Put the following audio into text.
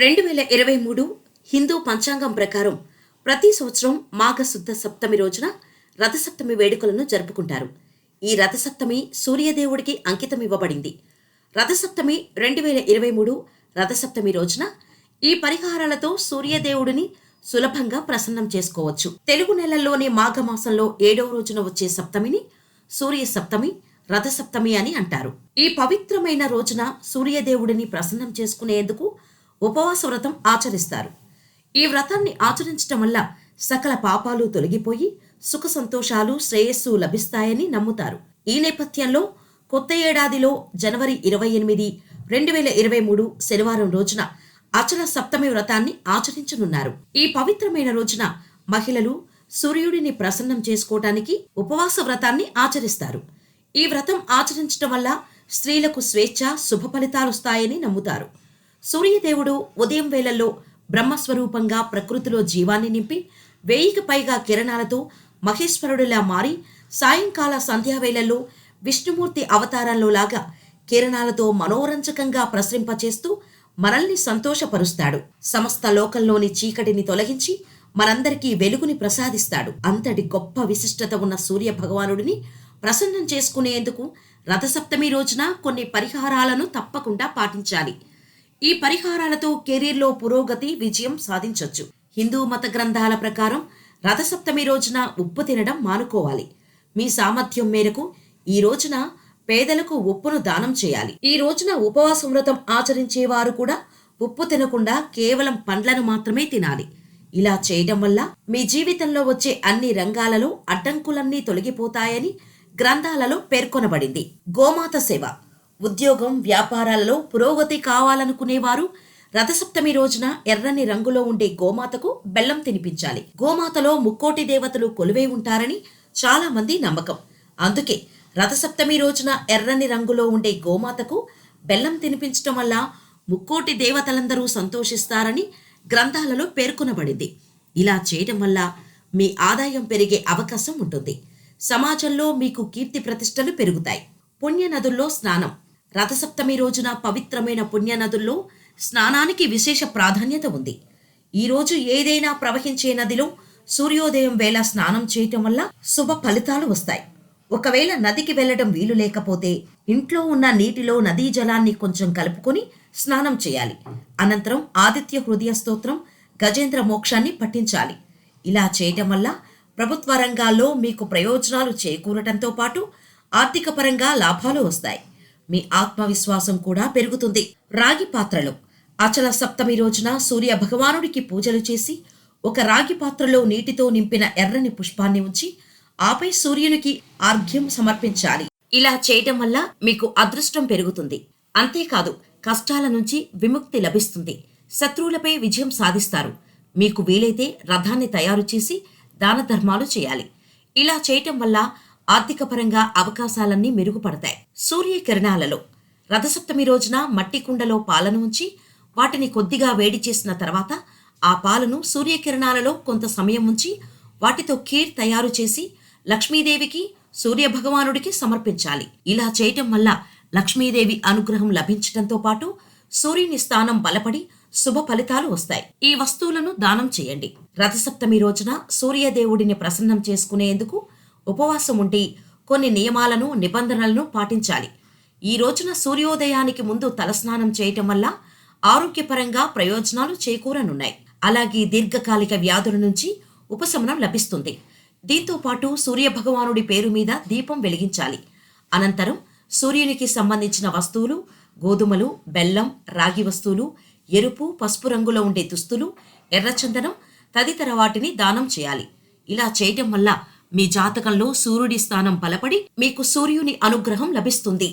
రెండు వేల ఇరవై మూడు హిందూ పంచాంగం ప్రకారం ప్రతి సంవత్సరం మాఘశుద్ధ సప్తమి రోజున రథసప్తమి వేడుకలను జరుపుకుంటారు. ఈ రథసప్తమి సూర్యదేవుడికి అంకితం ఇవ్వబడింది. రథసప్తమి రెండు వేల ఇరవై మూడు రథసప్తమి రోజున ఈ పరిహారాలతో సూర్యదేవుడిని సులభంగా ప్రసన్నం చేసుకోవచ్చు. తెలుగు నెలల్లోని మాఘమాసంలో ఏడవ రోజున వచ్చే సప్తమిని సూర్య సప్తమి రథసప్తమి అని అంటారు. ఈ పవిత్రమైన రోజున సూర్యదేవుడిని ప్రసన్నం చేసుకునేందుకు ఉపవాస వ్రతం ఆచరిస్తారు. ఈ వ్రతాన్ని ఆచరించటం వల్ల సకల పాపాలు తొలగిపోయి సుఖ సంతోషాలు శ్రేయస్సు లభిస్తాయని నమ్ముతారు. ఈ నేపథ్యంలో కొత్త ఏడాదిలో జనవరి ఇరవై ఎనిమిది రెండు వేల ఇరవై మూడు శనివారం రోజున అచల సప్తమి వ్రతాన్ని ఆచరించనున్నారు. ఈ పవిత్రమైన రోజున మహిళలు సూర్యుడిని ప్రసన్నం చేసుకోవటానికి ఉపవాస వ్రతాన్ని ఆచరిస్తారు. ఈ వ్రతం ఆచరించడం వల్ల స్త్రీలకు స్వేచ్ఛ శుభ ఫలితాలుస్తాయని నమ్ముతారు. సూర్యదేవుడు ఉదయం వేళల్లో బ్రహ్మస్వరూపంగా ప్రకృతిలో జీవాన్ని నింపి వేయికి పైగా కిరణాలతో మహేశ్వరుడిలా మారి సాయంకాల సంధ్యావేళల్లో విష్ణుమూర్తి అవతారంలో లాగా కిరణాలతో మనోరంజకంగా ప్రసరింపచేస్తూ మనల్ని సంతోషపరుస్తాడు. సమస్త లోకంలోని చీకటిని తొలగించి మనందరికీ వెలుగుని ప్రసాదిస్తాడు. అంతటి గొప్ప విశిష్టత ఉన్న సూర్య భగవానుడిని ప్రసన్నం చేసుకునేందుకు రథసప్తమి రోజున కొన్ని పరిహారాలను తప్పకుండా పాటించాలి. ఈ పరిహారాలతో కెరీర్లో పురోగతి విజయం సాధించవచ్చు హిందూ మత గ్రంథాల ప్రకారం రథసప్తమి రోజున ఉప్పు తినడం మానుకోవాలి. మీ సామర్థ్యం మేరకు ఈ రోజున పేదలకు ఉప్పును దానం చేయాలి. ఈ రోజున ఉపవాస వ్రతం ఆచరించేవారు కూడా ఉప్పు తినకుండా కేవలం పండ్లను మాత్రమే తినాలి. ఇలా చేయడం వల్ల మీ జీవితంలో వచ్చే అన్ని రంగాలలో అడ్డంకులన్నీ తొలగిపోతాయని గ్రంథాలలో పేర్కొనబడింది. గోమాత సేవ. ఉద్యోగం వ్యాపారాలలో పురోగతి కావాలనుకునేవారు రథసప్తమి రోజున ఎర్రని రంగులో ఉండే గోమాతకు బెల్లం తినిపించాలి. గోమాతలో ముక్కోటి దేవతలు కొలువై ఉంటారని చాలా మంది నమ్మకం. అందుకే రథసప్తమి రోజున ఎర్రని రంగులో ఉండే గోమాతకు బెల్లం తినిపించటం వల్ల ముక్కోటి దేవతలందరూ సంతోషిస్తారని గ్రంథాలలో పేర్కొనబడింది. ఇలా చేయడం వల్ల మీ ఆదాయం పెరిగే అవకాశం ఉంటుంది. సమాజంలో మీకు కీర్తి ప్రతిష్టలు పెరుగుతాయి. పుణ్య నదుల్లో స్నానం. రథసప్తమి రోజున పవిత్రమైన పుణ్య నదుల్లో స్నానానికి విశేష ప్రాధాన్యత ఉంది. ఈరోజు ఏదైనా ప్రవహించే నదిలో సూర్యోదయం వేళ స్నానం చేయటం వల్ల శుభ ఫలితాలు వస్తాయి. ఒకవేళ నదికి వెళ్ళడం వీలు లేకపోతే ఇంట్లో ఉన్న నీటిలో నదీ జలాన్ని కొంచెం కలుపుకొని స్నానం చేయాలి. అనంతరం ఆదిత్య హృదయ స్తోత్రం గజేంద్ర మోక్షాన్ని పఠించాలి. ఇలా చేయటం వల్ల ప్రభుత్వ రంగాల్లో మీకు ప్రయోజనాలు చేకూరటంతో పాటు ఆర్థిక పరంగా లాభాలు వస్తాయి. మీ ఆత్మవిశ్వాసం కూడా పెరుగుతుంది. రాగి పాత్రలో అచల సప్తమి రోజున సూర్య భగవానుడికి పూజలు చేసి ఒక రాగి పాత్రలో నీటితో నింపిన ఎర్రని పుష్పాన్ని ఉంచి ఆపై సూర్యునికి ఆర్ఘ్యం సమర్పించాలి. ఇలా చేయటం వల్ల మీకు అదృష్టం పెరుగుతుంది. అంతేకాదు కష్టాల నుంచి విముక్తి లభిస్తుంది. శత్రువులపై విజయం సాధిస్తారు. మీకు వీలైతే రథాన్ని తయారు చేసి దాన ధర్మాలు చేయాలి. ఇలా చేయటం వల్ల ఆర్థిక పరంగా అవకాశాలన్నీ మెరుగుపడతాయి. సూర్యకిరణాలలో రథసప్తమి రోజున మట్టి కుండలో పాలను ఉంచి వాటిని కొద్దిగా వేడి చేసిన తర్వాత ఆ పాలను సూర్యకిరణాలలో కొంత సమయం ఉంచి వాటితో ఖీర్ తయారు చేసి లక్ష్మీదేవికి సూర్యభగవానుడికి సమర్పించాలి. ఇలా చేయటం వల్ల లక్ష్మీదేవి అనుగ్రహం లభించటంతో పాటు సూర్యుని స్థానం బలపడి శుభ ఫలితాలు వస్తాయి. ఈ వస్తువులను దానం చేయండి. రథసప్తమి రోజున సూర్యదేవుడిని ప్రసన్నం చేసుకునేందుకు ఉపవాసం ఉండి కొన్ని నియమాలను నిబంధనలను పాటించాలి. ఈ రోజున సూర్యోదయానికి ముందు తలస్నానం చేయటం వల్ల ఆరోగ్యపరంగా ప్రయోజనాలు చేకూరనున్నాయి. అలాగే దీర్ఘకాలిక వ్యాధుల నుంచి ఉపశమనం లభిస్తుంది. దీంతో పాటు సూర్యభగవానుడి పేరు మీద దీపం వెలిగించాలి. అనంతరం సూర్యునికి సంబంధించిన వస్తువులు గోధుమలు బెల్లం రాగి వస్తువులు ఎరుపు పసుపు రంగులో ఉండే దుస్తులు ఎర్రచందనం తదితర వాటిని దానం చేయాలి. ఇలా చేయటం వల్ల మీ జాతకంలో సూర్యుడి స్థానం బలపడి మీకు సూర్యుని అనుగ్రహం లభిస్తుంది.